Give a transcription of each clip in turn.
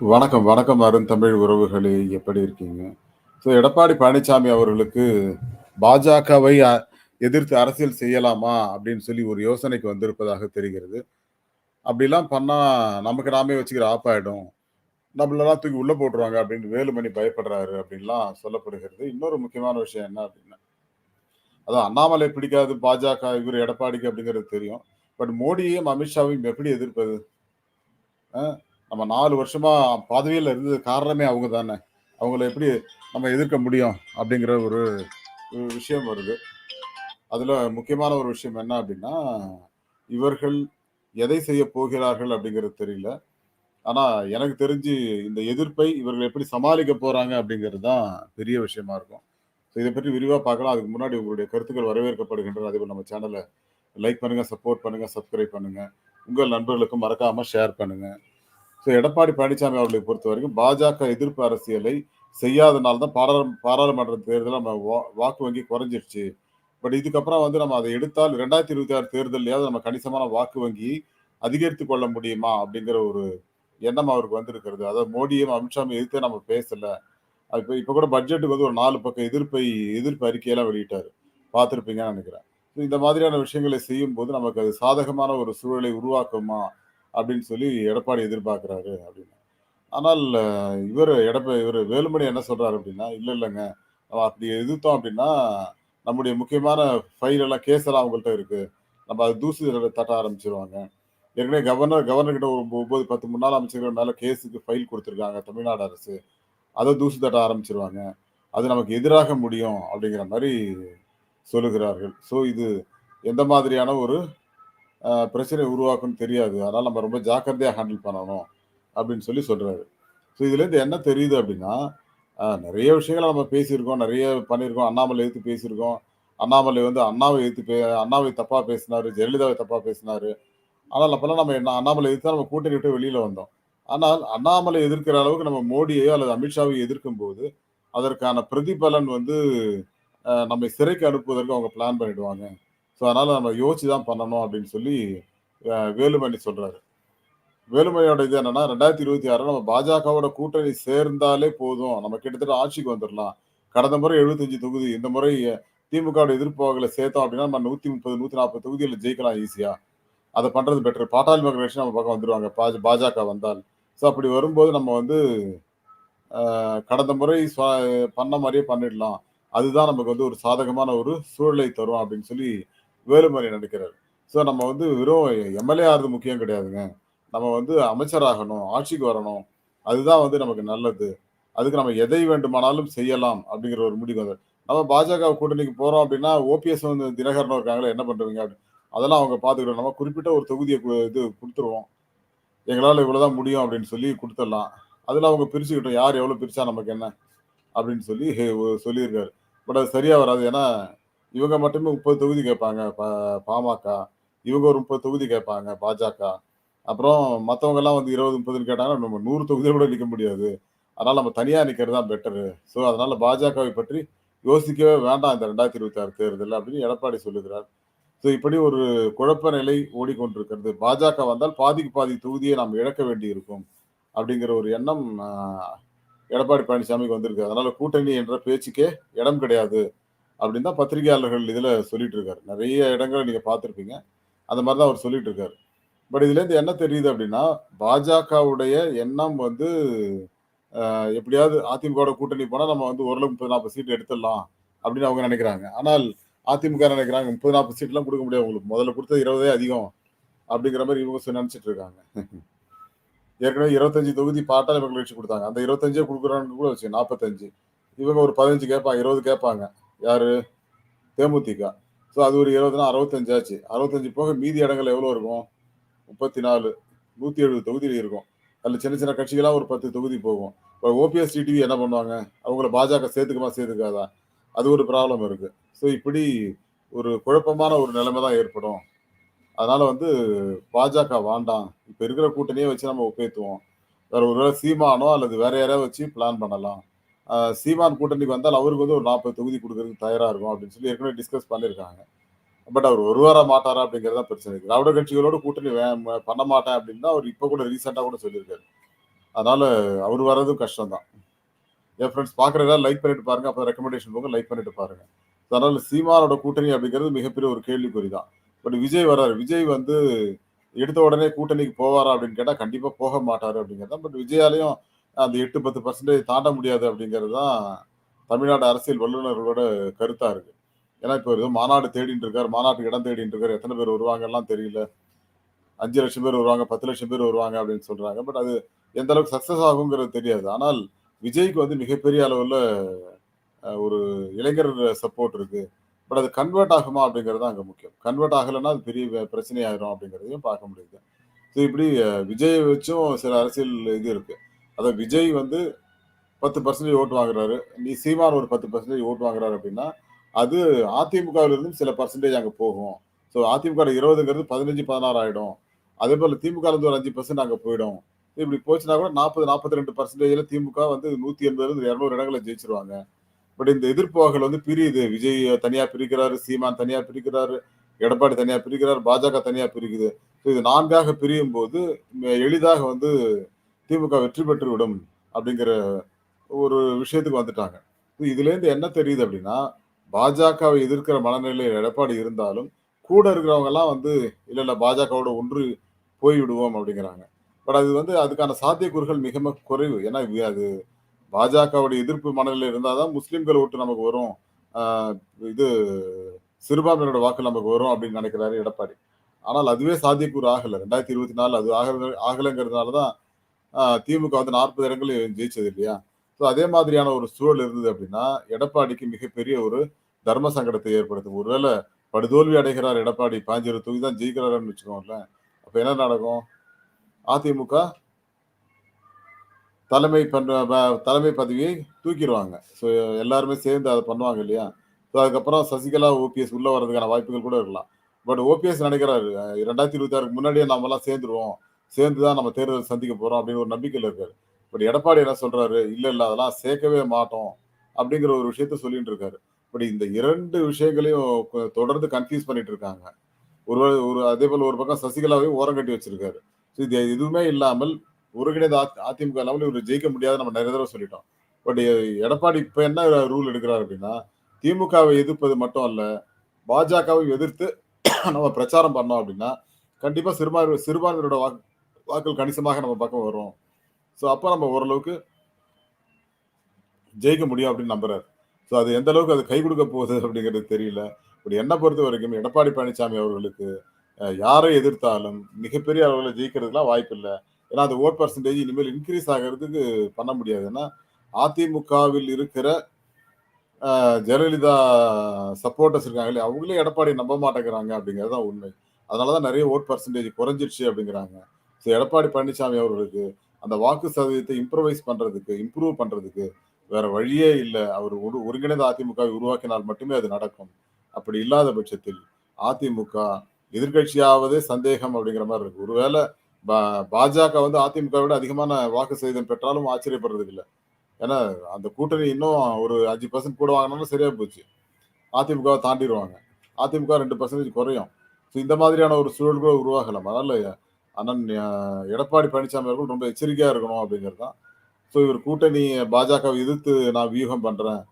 வணக்கம், வணக்கம் அருந்தமிழ் உறவுகளே! எப்படி இருக்கீங்க? ஸோ எடப்பாடி பழனிசாமி அவர்களுக்கு பாஜகவை அ எதிர்த்து அரசியல் செய்யலாமா? அப்படின்னு சொல்லி ஒரு யோசனைக்கு வந்திருப்பதாக தெரிகிறது. அப்படிலாம் பண்ணால் நமக்கு நாமே வச்சுக்கிற ஆப்பாயிடும். நம்மளெல்லாம் தூக்கி உள்ளே போட்டுருவாங்க அப்படின்னு வேலுமணி பயப்படுறாரு அப்படின்லாம் சொல்லப்படுகிறது. இன்னொரு முக்கியமான விஷயம் என்ன அப்படின்னா, அதான் அண்ணாமலை பிடிக்காது பாஜக இவர் எடப்பாடிக்கு அப்படிங்கிறது தெரியும். பட் மோடியையும், அமித்ஷாவையும் எப்படி எதிர்ப்பது? நம்ம நாலு வருஷமா பதவியில் இருந்தது காரணமே அவங்க தானே. அவங்கள எப்படி நம்ம எதிர்க்க முடியும்? அப்படிங்கிற ஒரு விஷயம் வருது. அதில் முக்கியமான ஒரு விஷயம் என்ன அப்படின்னா, இவர்கள் எதை செய்ய போகிறார்கள் அப்படிங்கிறது தெரியல. ஆனால் எனக்கு தெரிஞ்சு இந்த எதிர்ப்பை இவர்கள் எப்படி சமாளிக்க போகிறாங்க அப்படிங்கிறது தான் பெரிய விஷயமா இருக்கும். ஸோ இதை பற்றி விரிவாக பார்க்கலாம். அதுக்கு முன்னாடி உங்களுடைய கருத்துக்கள் வரவேற்கப்படுகின்றன. அதேபோல நம்ம சேனலை லைக் பண்ணுங்கள் சப்போர்ட் பண்ணுங்கள் சப்ஸ்கிரைப் பண்ணுங்கள் உங்கள் நண்பர்களுக்கும் மறக்காமல் ஷேர் பண்ணுங்கள் ஸோ எடப்பாடி பழனிசாமி அவர்களை பொறுத்தவரைக்கும் பாஜக எதிர்ப்பு அரசியலை செய்யாதனால தான் பாராளும் பாராளுமன்ற தேர்தல்ல நம்ம வா வாக்கு வங்கி குறைஞ்சிருச்சு. பட் இதுக்கப்புறம் வந்து நம்ம அதை எடுத்தால் ரெண்டாயிரத்தி இருபத்தி ஆறு தேர்தலையாவது நம்ம கணிசமான வாக்கு வங்கியை அதிகரித்து கொள்ள முடியுமா? அப்படிங்கிற ஒரு எண்ணம் அவருக்கு வந்திருக்கிறது. அதாவது மோடியும், அமித்ஷாவும் எதிர்த்தே நம்ம பேசலை அது இப்போ கூட பட்ஜெட்டுக்கு வந்து ஒரு நாலு பக்கம் எதிர்ப்பை எதிர்ப்பு அறிக்கையெல்லாம் வெளியிட்டார் பார்த்துருப்பீங்கன்னு நினைக்கிறேன் இந்த மாதிரியான விஷயங்களை செய்யும்போது நமக்கு அது சாதகமான ஒரு சூழலை உருவாக்குமா? அப்படின்னு சொல்லி எடப்பாடி எதிர்பார்க்குறாரு அப்படின்னு. ஆனால் இவர் எடப்ப இவர் வேலுமணி என்ன சொல்கிறாரு அப்படின்னா, இல்லை இல்லைங்க நம்ம அப்படி எதிர்த்தோம் அப்படின்னா, நம்முடைய முக்கியமான ஃபைல் எல்லாம் கேஸ் எல்லாம் அவங்கள்ட்ட இருக்குது நம்ம அதை தூசு தட்ட ஆரம்பிச்சிருவாங்க ஏற்கனவே கவர்னர் கவர்னர்கிட்ட ஒரு 9, 10 முன்னாள் அமைச்சர்கள் மேலே கேஸுக்கு ஃபைல் கொடுத்துருக்காங்க தமிழ்நாடு அரசு. அதை தூசு தட்ட ஆரம்பிச்சிருவாங்க அது நமக்கு எதிராக முடியும் அப்படிங்கிற மாதிரி சொல்லுகிறார்கள். ஸோ இது எந்த மாதிரியான ஒரு பிரச்சனை உருவாக்கும்னு தெரியாது. அதனால் நம்ம ரொம்ப ஜாக்கிரதையாக ஹேண்டில் பண்ணணும் அப்படின்னு சொல்லி சொல்கிறாரு ஸோ இதுலேருந்து என்ன தெரியுது அப்படின்னா, நிறைய விஷயங்களை விஷயங்கள நம்ம பேசியிருக்கோம். நிறைய பண்ணியிருக்கோம். அண்ணாமலை எடுத்து பேசியிருக்கோம். அண்ணாமலை வந்து அண்ணாவை எடுத்து பே அண்ணாவை தப்பாக பேசினார் ஜெயலலிதாவை தப்பாக பேசினார் ஆனால் அப்போல்லாம் நம்ம என்ன அண்ணாமலை எதிர்த்து தான் நம்ம கூட்டணி விட்டு வெளியில் வந்தோம். ஆனால் அண்ணாமலை எதிர்க்கிற அளவுக்கு நம்ம மோடியையோ அல்லது அமித்ஷாவையோ எதிர்க்கும்போது, அதற்கான பிரதிபலன் வந்து நம்மை சிறைக்கு அனுப்புவதற்கு அவங்க பிளான் பண்ணிடுவாங்க. ஸோ அதனால் நம்ம யோசிச்சு தான் பண்ணணும் அப்படின்னு சொல்லி வேலுமணி சொல்கிறாரு வேலுமணியோட இது என்னன்னா 2026 நம்ம பாஜகவோட கூட்டணி சேர்ந்தாலே போதும். நம்ம கிட்டத்தட்ட ஆட்சிக்கு வந்துடலாம் கடந்த முறை 75 தொகுதி, இந்த முறை திமுகவோட எதிர்ப்பு சேர்த்தோம் அப்படின்னா, நம்ம நூற்றி முப்பது நூற்றி நாற்பது தொகுதியில் ஜெயிக்கலாம் ஈஸியாக அதை பண்ணுறது பெட்டர். பாட்டாளி மக்கள் கட்சி நம்ம பக்கம் வந்துருவாங்க. பாஜ பாஜக வந்தால். ஸோ அப்படி வரும்போது நம்ம வந்து கடந்த முறை ச பண்ண மாதிரியே பண்ணிடலாம். அதுதான் நமக்கு வந்து ஒரு சாதகமான ஒரு சூழலை தரும் அப்படின்னு சொல்லி வேலுமணி நடிக்கிறார் ஸோ நம்ம வந்து வெறும் எம்.எல்.ஏ ஆகிறது முக்கியம் கிடையாதுங்க. நம்ம வந்து அமைச்சராகணும், ஆட்சிக்கு வரணும். அதுதான் வந்து நமக்கு நல்லது. அதுக்கு நம்ம எதை வேண்டுமானாலும் செய்யலாம் அப்படிங்கிற ஒரு முடிவு வந்தாரு. நம்ம பாஜக கூட்டணிக்கு போகிறோம் அப்படின்னா, ஓபிஎஸ் வந்து தினகரனும் இருக்காங்களே என்ன பண்ணுறீங்க அப்படின்னு. அதெல்லாம் அவங்க பார்த்துக்கிட்டோம். நம்ம குறிப்பிட்ட ஒரு தொகுதியை இது கொடுத்துருவோம் எங்களால் இவ்வளோதான் முடியும் அப்படின்னு சொல்லி கொடுத்துடலாம் அதில் அவங்க பிரிச்சுக்கிட்டோம். யார் எவ்வளோ பிரிச்சா நமக்கு என்ன? அப்படின்னு சொல்லி சொல்லியிருக்காரு. பட் அது சரியாக வராது. ஏன்னா, இவங்க மட்டுமே 30 தொகுதி கேட்பாங்க ப பாமக. இவங்க ஒரு 30 தொகுதி கேட்பாங்க பாஜக. அப்புறம் மத்தவங்கலாம் வந்து 20, 30ன்னு கேட்டாங்கன்னா, நம்ம நூறு தொகுதியை கூட நிற்க முடியாது. அதனால நம்ம தனியா நிக்கிறது தான் பெட்டரு. ஸோ அதனால பாஜகவை பற்றி யோசிக்கவே வேண்டாம் இந்த 2026 தேர்தல் அப்படின்னு எடப்பாடி சொல்லுகிறார். ஸோ இப்படி ஒரு குழப்ப நிலை ஓடிக்கொண்டிருக்கிறது. பாஜக வந்தால் பாதிக்கு பாதி தொகுதியை நாம் இழக்க வேண்டியிருக்கும். அப்படிங்கிற ஒரு எண்ணம் எடப்பாடி பழனிசாமிக்கு வந்திருக்கு. அதனால கூட்டணி என்ற பேச்சுக்கே இடம் கிடையாது. அப்படின்னு தான் பத்திரிகையாளர்கள் இதில் சொல்லிட்டு இருக்காரு. நிறைய இடங்களை நீங்கள் பார்த்துருப்பீங்க அந்த மாதிரி தான் அவர் சொல்லிட்டு இருக்காரு. பட் இதுலேருந்து என்ன தெரியுது அப்படின்னா, பாஜகவுடைய எண்ணம் வந்து எப்படியாவது அதிமுகவோட கூட்டணி போனால் நம்ம வந்து ஓரளவு 30, 40 சீட் எடுத்துடலாம் அப்படின்னு அவங்க நினைக்கிறாங்க ஆனால் அதிமுக நினைக்கிறாங்க முப்பது நாற்பது சீட்லாம் கொடுக்க முடியாது உங்களுக்கு. முதல்ல கொடுத்தது இருபதே அதிகம். அப்படிங்கிற மாதிரி இவங்க நினச்சிட்டு இருக்காங்க. ஏற்கனவே 25 தொகுதி பாட்டாளி மக்கள் கட்சி கொடுத்தாங்க அந்த 25 குடுக்குறாங்கன்னு கூட வச்சு நாற்பத்தஞ்சு இவங்க ஒரு 15 கேட்பாங்க. 20 கேட்பாங்க. யாரு? தேமுதிக. ஸோ அது ஒரு 20னா 65 ஆச்சு. 65 போக மீதி இடங்கள் எவ்வளோ இருக்கும்? முப்பத்தி நாலு நூற்றி எழுபது தொகுதியில் இருக்கும். அதில் சின்ன சின்ன கட்சிகளாக ஒரு 10 தொகுதி போகும். இப்போ ஓபிஎஸ், டிடிவி என்ன பண்ணுவாங்க? அவங்கள பாஜக சேர்த்துக்குமா? சேர்த்துக்காதா? அது ஒரு ப்ராப்ளம் இருக்குது ஸோ இப்படி ஒரு குழப்பமான ஒரு நிலைமை தான் ஏற்படும். அதனால் வந்து பாஜக வேண்டாம். இப்போ இருக்கிற கூட்டணியே வச்சு நம்ம ஒப்பேத்துவோம். வேறு ஒருவேளை சீமானோ அல்லது வேற யாரையாவது வச்சு பிளான் பண்ணலாம். சீமான் கூட்டணிக்கு வந்தால் அவருக்கு வந்து ஒரு 40 தொகுதி கொடுக்கறதுக்கு தயாராக இருக்கும் அப்படின்னு சொல்லி ஏற்கனவே டிஸ்கஸ் பண்ணியிருக்காங்க. பட் அவர் வருவாரா மாட்டாரா அப்படிங்கிறது தான் பிரச்சனை. திராவிட கட்சிகளோட கூட்டணி வே பண்ண மாட்டேன் அப்படின்னு தான் அவர் இப்போ கூட ரீசெண்டாக கூட சொல்லியிருக்காரு. அதனால அவர் வர்றதும் கஷ்டம் தான் என் ஃப்ரெண்ட்ஸ் பார்க்குறதா லைக் பண்ணிட்டு பாருங்க அப்போ ரெக்கமெண்டேஷன் போக லைக் பண்ணிட்டு பாருங்க அதனால சீமானோட கூட்டணி அப்படிங்கிறது மிகப்பெரிய ஒரு கேள்விக்குறி தான் பட் விஜய் வர்றாரு விஜய் வந்து எடுத்த உடனே கூட்டணிக்கு போவாரா அப்படின்னு கேட்டால் கண்டிப்பாக போக மாட்டார் அப்படிங்கிறது தான் பட் விஜயாலையும் அந்த எட்டு பத்து பர்சன்டேஜ் தாண்ட முடியாது அப்படிங்கிறது தான் தமிழ்நாடு அரசியல் வல்லுநர்களோட கருத்தாக இருக்குது ஏன்னா இப்போ ஏதோ மாநாடு தேடிட்டு இருக்கார் மாநாட்டுக்கு இடம் தேடிட்டு இருக்கார். எத்தனை பேர் வருவாங்கலாம் தெரியல. அஞ்சு லட்சம் பேர் வருவாங்க பத்து லட்சம் பேர் வருவாங்க அப்படின்னு சொல்கிறாங்க பட் அது எந்த அளவுக்கு சக்ஸஸ் ஆகுங்கிறது தெரியாது. ஆனால் விஜய்க்கு வந்து மிகப்பெரிய அளவில் ஒரு இளைஞர் சப்போர்ட் இருக்கு. பட் அது கன்வெர்ட் ஆகுமா அப்படிங்கிறது தான் அங்கே முக்கியம். கன்வெர்ட் ஆகலைன்னா அது பெரிய பிரச்சனை ஆயிரும் அப்படிங்கிறதையும் பார்க்க முடியுது. ஸோ இப்படி விஜய் வச்சும் சில அரசியல் இது இருக்குது அதை விஜய் வந்து பத்து பர்சன்டேஜ் ஓட்டு வாங்குறாரு. நீ சீமான் ஒரு பத்து பர்சன்டேஜ் ஓட்டு வாங்குறாரு அப்படின்னா அது அதிமுகவிலிருந்து சில பர்சன்டேஜ் அங்கே போகும். ஸோ அதிமுக இருபதுங்கிறது பதினஞ்சு பதினாறு ஆகிடும் அதே போல் திமுக இருந்து ஒரு அஞ்சு பர்சன்ட் அங்கே போயிடும். இப்படி போச்சுன்னா கூட நாற்பது நாற்பத்தி ரெண்டு பர்சன்டேஜில் திமுக வந்து நூற்றி எண்பதுலேருந்து இரநூறு இடங்களை ஜெயிச்சிருவாங்க. பட் இந்த எதிர்ப்புகள் வந்து பிரியுது. விஜய் தனியாக பிரிக்கிறாரு சீமான் தனியாக பிரிக்கிறாரு எடப்பாடி தனியாக பிரிக்கிறார் பாஜக தனியாக பிரிக்குது. ஸோ இது நான்காக பிரியும் போது எளிதாக வந்து திமுக வெற்றி பெற்று விடும் அப்படிங்கிற ஒரு விஷயத்துக்கு வந்துட்டாங்க. இதுலேருந்து என்ன தெரியுது அப்படின்னா பாஜகவை எதிர்க்கிற மனநிலையில் எடப்பாடி இருந்தாலும் கூட இருக்கிறவங்கெல்லாம் வந்து இல்லை இல்லை பாஜகவோட ஒன்று போய்விடுவோம் அப்படிங்கிறாங்க. பட் அது வந்து அதுக்கான சாத்தியக்கூறுகள் மிக குறைவு. ஏன்னா அது பாஜகவுடைய எதிர்ப்பு மனநிலை இருந்தால் தான் முஸ்லீம்கள் ஓட்டு நமக்கு வரும். இது சிறுபான்மையோட வாக்கு நமக்கு வரும் அப்படின்னு நினைக்கிறாரு எடப்பாடி. ஆனால் அதுவே சாத்தியக்கூறு ஆகலை. ரெண்டாயிரத்தி இருபத்தி நாலு அது ஆக ஆகலைங்கிறதுனால தான் திமுக வந்து நாற்பது இடங்கள் ஜெயிச்சது இல்லையா? ஸோ அதே மாதிரியான ஒரு சூழல் இருந்தது அப்படின்னா எடப்பாடிக்கு மிகப்பெரிய ஒரு தர்ம சங்கடத்தை ஏற்படுத்தும். ஒருவேளை படுதோல்வி அடைகிறார் எடப்பாடி பாஞ்சிரு தூக்கி தான் ஜெயிக்கிறாருன்னு வச்சுக்கோங்களேன். அப்போ என்ன நடக்கும்? அதிமுக தலைமை பண்ண தலைமை பதவியை தூக்கிடுவாங்க. ஸோ எல்லாருமே சேர்ந்து அதை பண்ணுவாங்க இல்லையா? ஸோ அதுக்கப்புறம் சசிகலா ஓபிஎஸ் உள்ளே வர்றதுக்கான வாய்ப்புகள் கூட இருக்கலாம். பட் ஓபிஎஸ் நினைக்கிறாரு. ரெண்டாயிரத்தி இருபத்தி ஆறுக்கு முன்னாடியே நாமெல்லாம் சேர்ந்துருவோம். சேர்ந்து தான் நம்ம தேர்தல் சந்திக்க போறோம் அப்படின்னு ஒரு நம்பிக்கையில் இருக்காரு. பட் எடப்பாடி என்ன சொல்றாரு? இல்ல இல்ல அதெல்லாம் சேர்க்கவே மாட்டோம் அப்படிங்கிற ஒரு விஷயத்த சொல்லிட்டு இருக்காரு. பட் இந்த இரண்டு விஷயங்களையும் தொடர்ந்து கன்ஃபியூஸ் பண்ணிட்டு இருக்காங்க. ஒரு ஒரு அதே போல ஒரு பக்கம் சசிகலாவையும் ஓரம் கட்டி வச்சிருக்காரு. இது எதுவுமே இல்லாமல் ஒருங்கிணைந்த அதிமுக இல்லாமல் இவர் ஜெயிக்க முடியாது நம்ம நிறைய தடவை சொல்லிட்டோம். பட் எடப்பாடி இப்ப என்ன ரூல் எடுக்கிறார் அப்படின்னா திமுகவை எதிர்ப்பது மட்டும் அல்ல பாஜகவை எதிர்த்து நம்ம பிரச்சாரம் பண்ணோம் அப்படின்னா கண்டிப்பா சிறுபான்மை சிறுபான்மையோட வாக்கு வாக்கள் கணிசமாக நம்ம பக்கம் வரும். ஸோ அப்போ நம்ம ஓரளவுக்கு ஜெயிக்க முடியும் அப்படின்னு நம்புறாரு. ஸோ அது எந்த அளவுக்கு அது கை கொடுக்க போகுது அப்படிங்கிறது தெரியல. இப்படி என்ன பொறுத்த வரைக்கும் எடப்பாடி பழனிசாமி அவர்களுக்கு யாரை எதிர்த்தாலும் மிகப்பெரிய அளவில் ஜெயிக்கிறதுலாம் வாய்ப்பு இல்லை. ஏன்னா அந்த ஓட் பர்சன்டேஜ் இனிமேல் இன்க்ரீஸ் ஆகிறதுக்கு பண்ண முடியாது. ஏன்னா அதிமுகவில் இருக்கிற ஜெயலலிதா சப்போர்ட்டர்ஸ் இருக்காங்களே அவங்களே எடப்பாடி நம்ப மாட்டேங்கிறாங்க அப்படிங்கிறது தான் உண்மை. அதனால தான் நிறைய ஓட் பர்சன்டேஜ் குறைஞ்சிருச்சு அப்படிங்கிறாங்க. எடப்பாடி பழனிசாமி அவர்களுக்கு அந்த வாக்கு சதவீதத்தை இம்ப்ரவைஸ் பண்றதுக்கு இம்ப்ரூவ் பண்றதுக்கு வேற வழியே இல்லை. அவர் ஒரு ஒருங்கிணைந்த அதிமுகவை உருவாக்கினால் மட்டுமே அது நடக்கும். அப்படி இல்லாத பட்சத்தில் அதிமுக எதிர்கட்சியாவதே சந்தேகம் அப்படிங்கிற மாதிரி இருக்கு. ஒருவேளை பாஜக வந்து அதிமுக விட அதிகமான வாக்கு சதவீதம் பெற்றாலும் ஆச்சரியப்படுறதுக்கு இல்லை. ஏன்னா அந்த கூட்டணி இன்னும் ஒரு அஞ்சு பர்சன்ட் கூட வாங்கினாலும் சரியா போச்சு. அதிமுகவை தாண்டிடுவாங்க. அதிமுக ரெண்டு பர்சன்டேஜ் குறையும். ஸோ இந்த மாதிரியான ஒரு சூழல் கூட உருவாகலாம். அதனால அண்ணன் எடப்பாடி பழனிசாமி அவர்கள் ரொம்ப எச்சரிக்கையாக இருக்கணும் அப்படிங்கிறது தான். ஸோ இவர் கூட்டணி பாஜகவை எதிர்த்து நான் வியூகம் பண்ணுறேன்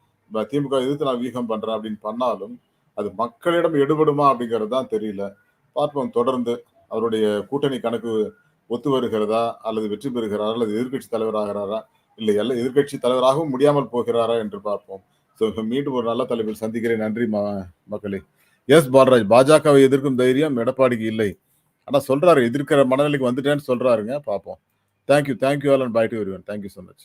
திமுக எதிர்த்து நான் வியூகம் பண்ணுறேன் அப்படின்னு பண்ணாலும் அது மக்களிடம் எடுபடுமா அப்படிங்கிறது தான் தெரியல. பார்ப்போம் தொடர்ந்து அவருடைய கூட்டணி கணக்கு ஒத்து வருகிறதா அல்லது வெற்றி பெறுகிறாரா அல்லது எதிர்கட்சி தலைவராகிறாரா? இல்லை எல்லாம் எதிர்கட்சி தலைவராகவும் முடியாமல் போகிறாரா என்று பார்ப்போம். ஸோ மீண்டும் ஒரு நல்ல தலைவர் சந்திக்கிறேன். நன்றி மக்களே. எஸ் பாலராஜ் பாஜகவை எதிர்க்கும் தைரியம் எடப்பாடிக்கு இல்லை. ஆனா சொல்றாரு எதிர்க்கிற மனநிலைக்கு வந்துட்டேன்னு சொல்றாருங்க பார்ப்போம் thank you thank you all and bye to one thank you so much